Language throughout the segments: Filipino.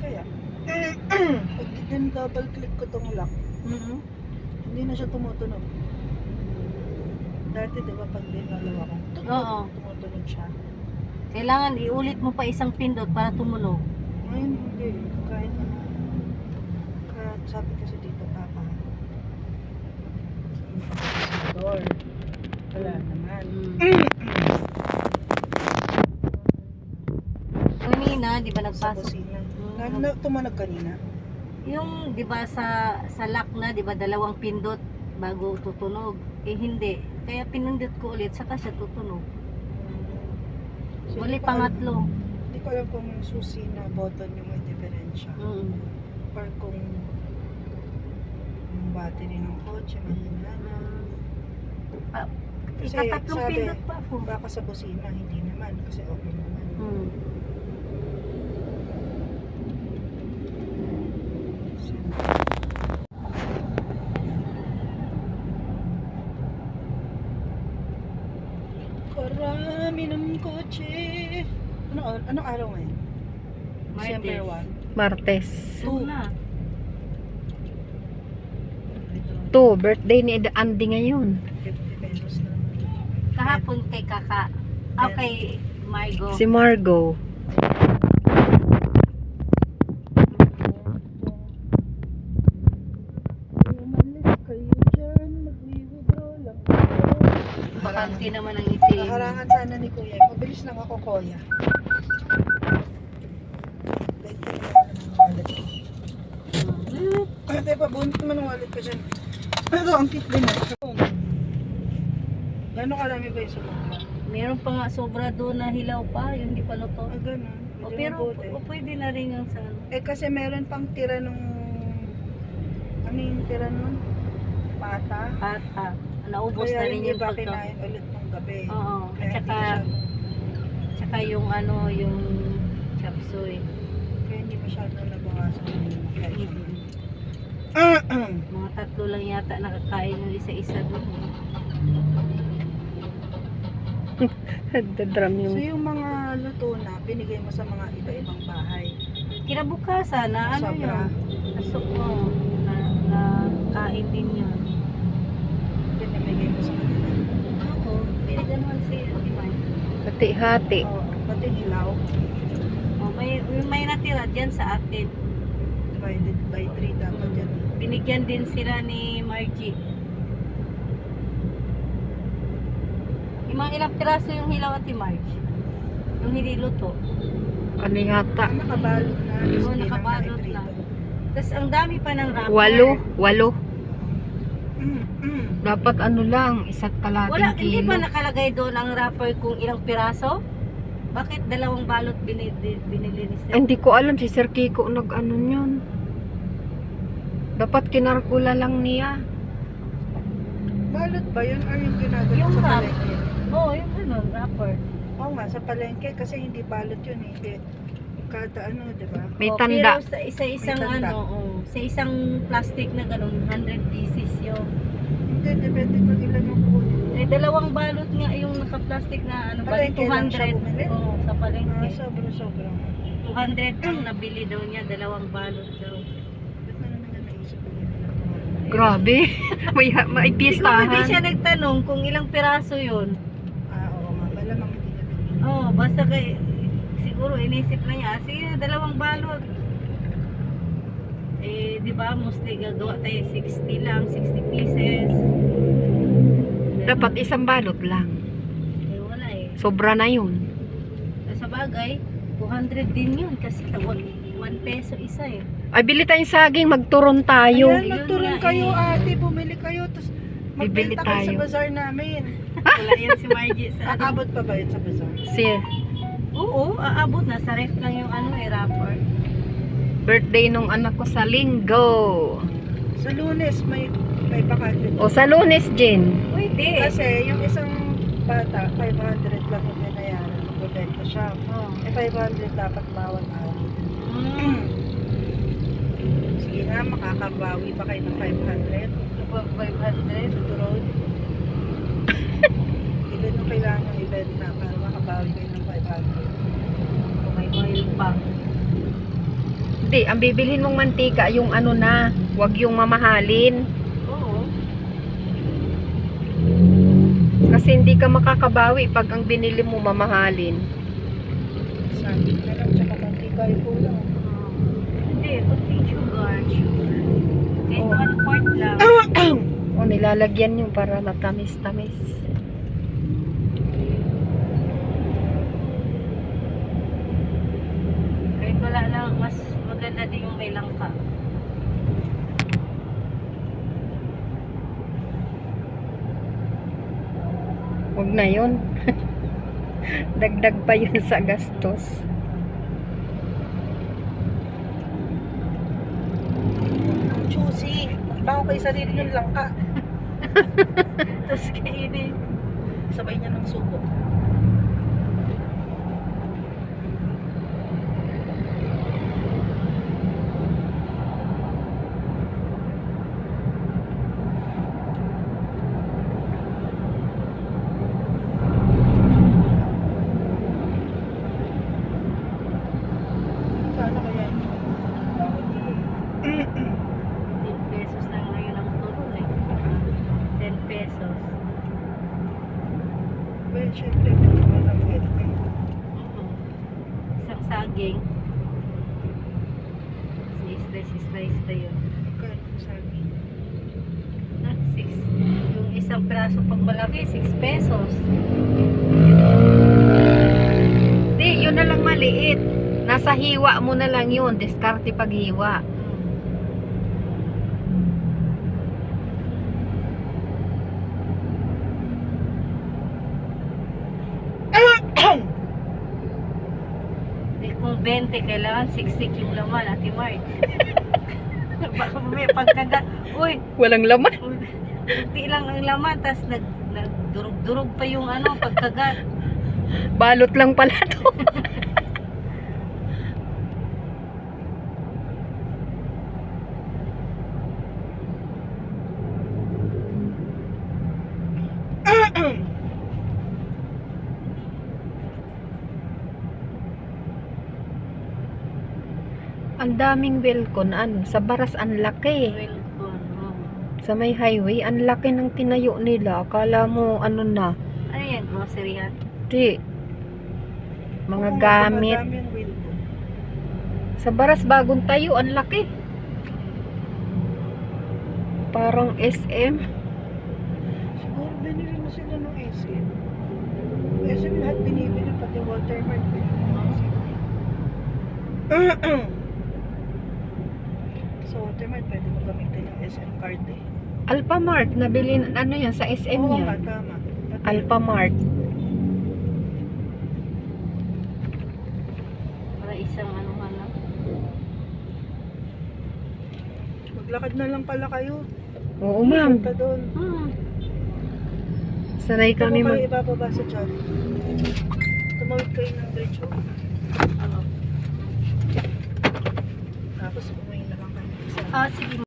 Kaya, pag din double click ko tong lock, Mhm. hindi na siya tumutunog. Dati di ba pag dinalawa ko, tunog, Oo. tumutunog siya. Kailangan iulit mo pa isang pindot para tumunog. Ngayon hindi, kahit ano. Kaya sabi kasi dito papa. Door. Wala naman. Mm. Kanina, di ba nagpasok? Na, na, tumunog kanina. Yung, di ba sa, sa lock na, di ba dalawang pindot bago tutunog? Eh hindi. Kaya pinindot ko ulit, saka siya tutunog. So, Uli pangatlo. Hindi ko alam kung susi na button yung may diferensya. Mm. Or kung yung battery ng kotse mahina na. Ah, Kasi Ikatatlong pindot pa ako. baka sa busina, hindi naman. Kasi okay naman. Mm. Karami ng kotse. Ano, anong araw ngayon? December Martes. 1. Martes. Two na. 2, birthday ni Andy ngayon. 50 pesos na. Kahapon kay Kaka. Ah, kay Margo. Si Margo. Bakante naman ang itim. Nakarangan sana ni Kuya. Mabilis lang ako, Kuya. Tingnan ko naman ang wallet ko. Tayo pa, bunot naman ang wallet ko dyan. Ito, ang cute din eh. Gano'ng karami ba yung sumama? Meron pa nga sobra doon na hilaw pa, yung hindi pa luto. Ah, ganun. O, pero o, pwede na rin yung sa ano. Eh, kasi meron pang tira nung... Ano yung tira nun? Pata. Pata. Naubos Kaya na rin yung yung iba pagka. kinain ulit ng gabi. Oo. At Kaya saka, hindi saka yung ano, yung chop suey. kaya hindi masyado nabawasan yung kain. Mm. Mga tatlo lang yata nakakain yung isa-isa doon. So yung... yung mga luto na, binigay mo sa mga iba-ibang bahay. Kinabukasan na ano Sobra. yun. Nasok mo. Na, na kain din yun. Pinamigay mo sa kanila. Ako, binigyan naman si di ba? Hati-hati. Oo, pati hilaw. Oh, may, may natira dyan sa atin. Divided by 3 dapat yan. Binigyan din sila ni Margie. Yung mga ilang piraso yung hilaw at Marge. Yung hindi luto. Ano yata? Nakabalot na. Oo, lang nakabalot na. Tapos ang dami pa ng wrapper. Walo. Walo. Mm, mm. Dapat ano lang, isa't Wala, kalating hindi kilo. pa nakalagay doon ang wrapper kung ilang piraso? Bakit dalawang balot binili, binili ni Sir? hindi ko alam si Sir Kiko nag-ano yun. Dapat kinarkula lang niya. Balot ba yun or yung ginagawa Yung sa wrap. palengke? Oo, oh, yung ganun, wrapper. Oo nga, sa palengke kasi hindi balot yun eh. Kada ano, di ba? May Oh, tanda. Pero sa isa-isang May tanda. ano, oh, sa isang plastic na ganun, 100 pieces yun. Hindi, depende kung ilan yung kukunin. Eh, dalawang balot nga yung naka-plastic na ano, bali Palengke lang siya 200. bumili? Oo, sa Ah, palengke. sobra, sobra. 200 ang nabili daw niya, dalawang balot daw. Ba't na naman na naisip ko? Grabe. may, may Siguro hindi siya nagtanong kung ilang piraso yun. Ah, oo nga. Malamang hindi na binili. Oo, oh, basta kay, siguro inisip na niya, "Ah, sige, dalawang balot. Eh, di ba, mostly gagawa tayo 60 lang, 60 pieces. Dapat isang balot lang. Eh, wala eh. Sobra na yun. Sa bagay, 200 din yun kasi tawag 1 peso isa eh. Ay, bili tayong saging, magturon tayo. Ayan, magturon kayo eh. ate, bumili kayo. Tapos Bibili magbenta kayo sa tayo. bazaar namin. Wala yan si Margie sa. Aabot pa ba yun sa bazaar? Si Oo, aabot na. Sa ref lang yung ano eh, wrapper. birthday nung anak ko sa linggo. Sa lunes, may, may bakante. O sa lunes, Jen. Pwede. Kasi yung isang bata, 500 lang yung binayaran. Magbebenta siya. Oh. Eh, 500 dapat bawat araw. Mm. Sige nga, makakabawi pa kayo ng 500. 500. Tuturod. Ilan yung kailangan yung event na para makabawi kayo ng 500. May oil pa. Hindi, ang bibilhin mong mantika, yung ano na, wag yung mamahalin. Oo. Kasi hindi ka makakabawi pag ang binili mo mamahalin. Sabi na lang, tsaka mantika yung kulang. Hindi, ito sugar. Sugar. Oh. one quart lang. O nilalagyan yung para matamis-tamis. Kahit wala lang, mas maganda din yung may langka. Huwag na yun. Dagdag pa yun sa gastos. Choosy. Bago kayo sarili ng langka. Tapos kainin. Sabay niya ng suko. Paano kaya yun? Bakit yun? 10 pesos lang ngayon ang turon eh. 10 pesos. May mga lang. Mhm. Isang saging. Slice, slice, slice na yun. Magkano sabi? Ah, six. Yung isang praso pag malaki, 6 pesos. Hindi, yun na lang maliit. Nasa hiwa mo na lang yun. Diskarte paghiwa. Di kung 20, kailangan siksik yung laman, Ate Mart. Baka may pagkagat. Uy, Walang laman. hindi lang ang laman, tas nag, nagdurog-durog pa yung ano, pagkagat. Balot lang pala to. Ang daming welcon, ano, sa baras ang laki. Oh. Sa may highway, ang laki ng tinayo nila. Akala mo, ano na, Ano yan, grocery yan? di, mga Oo, gamit. Madami. Sa baras bagong tayo, ang laki. Parang SM. Siguro binili na sila ng SM. SM lahat binibili, pati Waltermart binili ng SM. Sa Waltermart, pwede mo gamitin yung SM card eh. Alphamart, nabili, ano yan, sa SM Oo yan. nga, tama. Alphamart. Para isang ano ano. Maglakad na lang pala kayo. Oo, ma'am. Punta doon. Hmm. Sanay kami Kami mag... kayo ibababa sa dyan. Tumawid kayo ng oh. Ano? Tapos Ah, sige.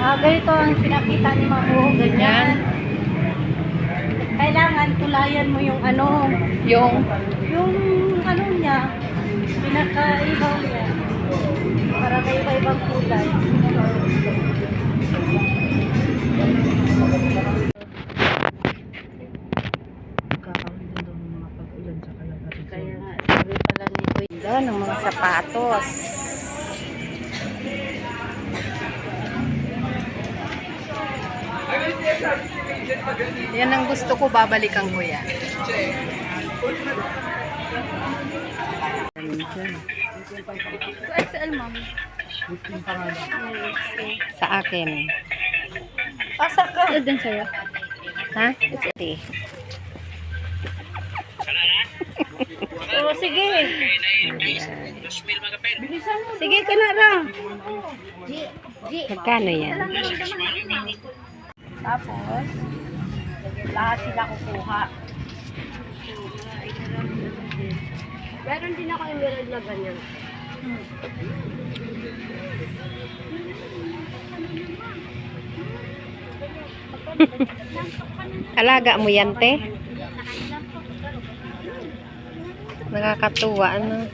Ah, ganito ang pinakita ni Mamo, ganyan. Kailangan tulayan mo yung ano, Yung... yung ano niya, pinakaibaw niya. Para may iba-ibang kulay. Negros. Yan ang gusto ko, babalikan ko yan. To XL, ma'am. Sa akin. Asa ka? Ito din. Ha? It's 80. oh, sige. Sige ka na ra. Magkano yan? Tapos, lahat sila kukuha. Meron din ako emerald na ganyan. Hmm. Alaga mo yan, te? Nakakatuwa, ano?